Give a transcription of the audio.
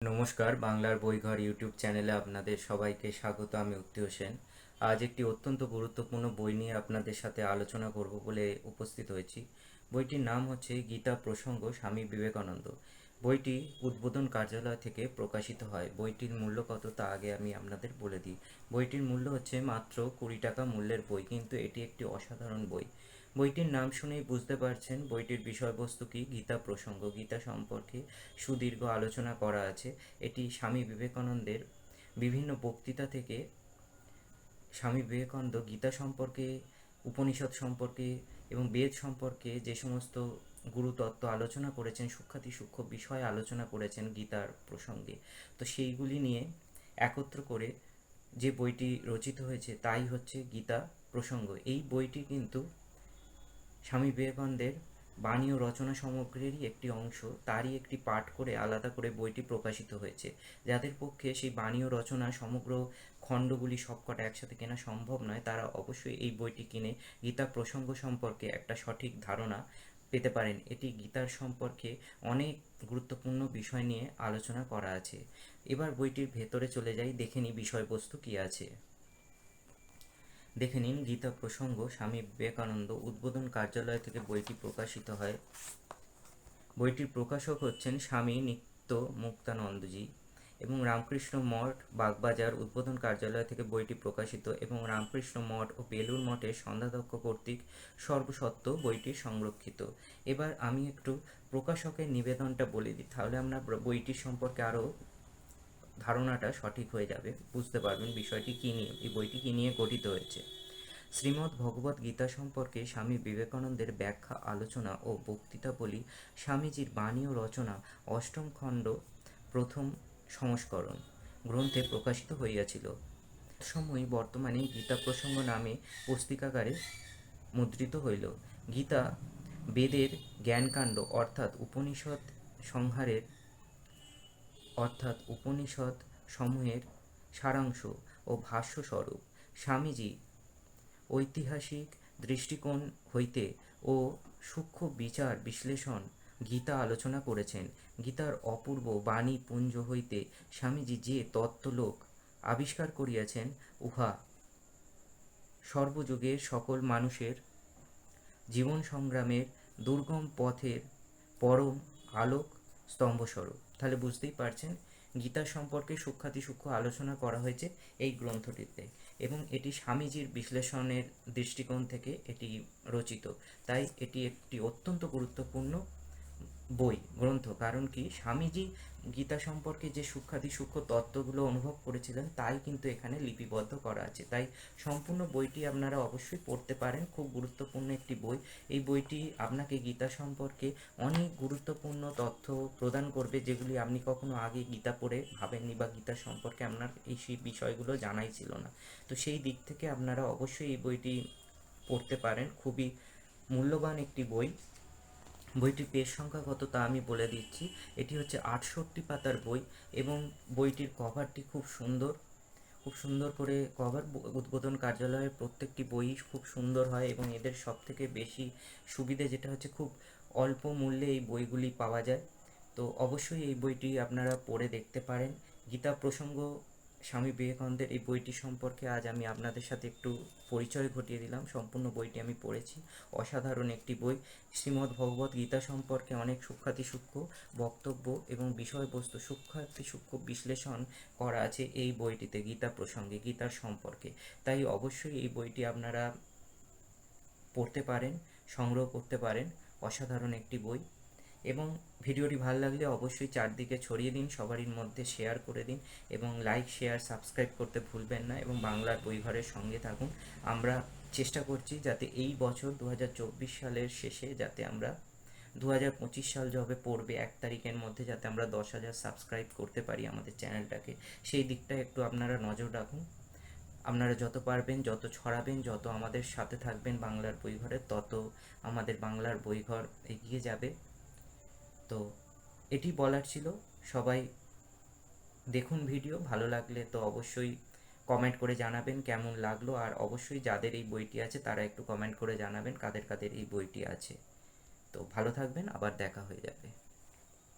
নমস্কার, বাংলার বইঘর ইউটিউব চ্যানেলে আপনাদের সবাইকে স্বাগত। আমি উক্তি হোসেন আজ একটি অত্যন্ত গুরুত্বপূর্ণ বই নিয়ে আপনাদের সাথে আলোচনা করব বলে উপস্থিত হয়েছি। বইটির নাম হচ্ছে গীতা প্রসঙ্গ, স্বামী বিবেকানন্দ। বইটি উদ্বোধন কার্যালয় থেকে প্রকাশিত হয়। বইটির মূল্য কত তা আগে আমি আপনাদের বলে দিই। বইটির মূল্য হচ্ছে মাত্র কুড়ি টাকা মূল্যের বই, কিন্তু এটি একটি অসাধারণ বই। বইটির নাম শুনেই বুঝতে পারছেন বইটির বিষয়বস্তু কি, গীতা প্রসঙ্গ, গীতা সম্পর্কে সুদীর্ঘ আলোচনা করা আছে। এটি স্বামী বিবেকানন্দের বিভিন্ন বক্তৃতা থেকে স্বামী বিবেকানন্দ গীতা সম্পর্কে উপনিষদ সম্পর্কে এবং বেদ সম্পর্কে যে সমস্ত গুরুতত্ত্ব আলোচনা করেছেন, সূক্ষাতি সূক্ষ্ম বিষয় আলোচনা করেছেন গীতার প্রসঙ্গে, তো সেইগুলি নিয়ে একত্র করে যে বইটি রচিত হয়েছে তাই হচ্ছে গীতা প্রসঙ্গ। এই বইটি কিন্তু স্বামী বিবেকানন্দের বাণী ও রচনা সমগ্রেরই একটি অংশ, তারই একটি পাঠ করে আলাদা করে বইটি প্রকাশিত হয়েছে, যাদের পক্ষে সেই বাণী ও রচনা সমগ্র খণ্ডগুলি সবকটা একসাথে কেনা সম্ভব নয়, তারা অবশ্যই এই বইটি কিনে গীতা প্রসঙ্গ সম্পর্কে একটা সঠিক ধারণা পেতে পারেন। এটি গীতার সম্পর্কে অনেক গুরুত্বপূর্ণ বিষয় নিয়ে আলোচনা করা আছে। এবার বইটির ভেতরে চলে যাই, দেখে নিই বিষয়বস্তু কী আছে। দেখে নিন, গীতা প্রসঙ্গ, স্বামী বিবেকানন্দ উদ্বোধন কার্যালয় থেকে বইটি প্রকাশিত হয়। বইটির প্রকাশক হচ্ছেন স্বামী নিত্য মুক্তানন্দজি এবং রামকৃষ্ণ মঠ, বাগবাজার উদ্বোধন কার্যালয় থেকে বইটি প্রকাশিত এবং রামকৃষ্ণ মঠ ও বেলুর মঠের সন্ধ্যাধ্যক্ষ কর্তৃক সর্বসত্ত্ব বইটি সংরক্ষিত। এবার আমি একটু প্রকাশকের নিবেদনটা বলে দিই, তাহলে আমরা বইটির সম্পর্কে আরও ধারণাটা সঠিক হয়ে যাবে। বুঝতে পারবেন বিষয়টি কী নিয়ে, এই বইটি কী নিয়ে গঠিত হয়েছে। শ্রীমদ্ ভগবত গীতা সম্পর্কে স্বামী বিবেকানন্দের ব্যাখ্যা, আলোচনা ও বক্তৃতাবলী স্বামীজির বাণী ও রচনা অষ্টম খণ্ড, প্রথম সংস্করণ গ্রন্থে প্রকাশিত হইয়াছিল। সময় বর্তমানে গীতা প্রসঙ্গ নামে পুস্তিকাগারে মুদ্রিত হইল। গীতা বেদের জ্ঞানকাণ্ড অর্থাৎ উপনিষদ সংহারের অর্থাৎ উপনিষদ সমূহের সারাংশ ও ভাষ্যস্বরূপ স্বামীজি ঐতিহাসিক দৃষ্টিকোণ হইতে ও সূক্ষ্ম বিচার বিশ্লেষণ গীতা আলোচনা করেছেন। গীতার অপূর্ব বাণী পুঞ্জ হইতে স্বামীজি যে তত্ত্বলোক আবিষ্কার করিয়াছেন, উহা সর্বযুগের সকল মানুষের জীবন সংগ্রামের দুর্গম পথের পরম আলোক স্তম্ভস্বরূপ। তাহলে বুঝতেই পারছেন, গীতা সম্পর্কে সূক্ষাতি সূক্ষ্ম আলোচনা করা হয়েছে এই গ্রন্থটিতে এবং এটি স্বামীজির বিশ্লেষণের দৃষ্টিকোণ থেকে এটি রচিত। তাই এটি একটি অত্যন্ত গুরুত্বপূর্ণ বই, গ্রন্থ। কারণ কি? স্বামীজি গীতা সম্পর্কে যে সূক্ষাতি সূক্ষ্ম তত্ত্বগুলো অনুভব করেছিলেন, তাই কিন্তু এখানে লিপিবদ্ধ করা আছে। তাই সম্পূর্ণ বইটি আপনারা অবশ্যই পড়তে পারেন। খুব গুরুত্বপূর্ণ একটি বই। এই বইটি আপনাকে গীতা সম্পর্কে অনেক গুরুত্বপূর্ণ তথ্য প্রদান করবে, যেগুলি আপনি কখনো আগে গীতা পড়ে ভাবেননি বা গীতা সম্পর্কে আপনার এই সেই বিষয়গুলো জানাই ছিল না। তো সেই দিক থেকে আপনারা অবশ্যই এই বইটি পড়তে পারেন। খুবই মূল্যবান একটি বই। বইটির পেজ সংখ্যা কত তা আমি বলে দিচ্ছি। এটি হচ্ছে আটষট্টি পাতার বই এবং বইটির কভারটি খুব সুন্দর। খুব সুন্দর করে কভার উদ্বোধন কার্যালয়ের প্রত্যেকটি বই খুব সুন্দর হয় এবং এদের সব থেকে বেশি সুবিধে যেটা হচ্ছে খুব অল্প মূল্যে এই বইগুলি পাওয়া যায়। তো অবশ্যই এই বইটি আপনারা পড়ে দেখতে পারেন। গীতা প্রসঙ্গ স্বামী বিবেকানন্দের এই বইটি সম্পর্কে আজ আমি আপনাদের সাথে একটু পরিচয় ঘটিয়ে দিলাম। সম্পূর্ণ বইটি আমি পড়েছি। অসাধারণ একটি বই। শ্রীমদ্ ভগবত গীতা সম্পর্কে অনেক সূক্ষাতি সূক্ষ্ম বক্তব্য এবং বিষয়বস্তু সূক্ষাতি সূক্ষ্ম বিশ্লেষণ করা আছে এই বইটিতে গীতা প্রসঙ্গে, গীতার সম্পর্কে। তাই অবশ্যই এই বইটি আপনারা পড়তে পারেন, সংগ্রহ করতে পারেন। অসাধারণ একটি বই। এবং ভিডিওটি ভালো লাগলে অবশ্যই চারদিকে ছড়িয়ে দিন সবারই মধ্যে শেয়ার করে দিন এবং লাইক শেয়ার সাবস্ক্রাইব করতে ভুলবেন না এবং বাংলার বইঘরের সঙ্গে থাকুন। আমরা চেষ্টা করছি যাতে এই বছর দু হাজার চব্বিশ সালের শেষে যাতে আমরা দু হাজার পঁচিশ সাল যবে পড়বে এক তারিখের মধ্যে যাতে আমরা দশ হাজার সাবস্ক্রাইব করতে পারি আমাদের চ্যানেলটাকে। সেই দিকটা একটু আপনারা নজর রাখুন। আপনারা যত পারবেন, যত ছড়াবেন, যত আমাদের সাথে থাকবেন বাংলার বইঘরে তত আমাদের বাংলার বইঘর এগিয়ে যাবে। তো এটি বলার ছিল। সবাই দেখুন ভিডিও, ভালো লাগলে তো অবশ্যই কমেন্ট করে জানাবেন কেমন লাগল। আর অবশ্যই যাদের এই বইটি আছে, তারা একটু কমেন্ট করে জানাবেন কাদের কাদের এই বইটি আছে। তো ভালো থাকবেন, আবার দেখা হয়ে যাবে।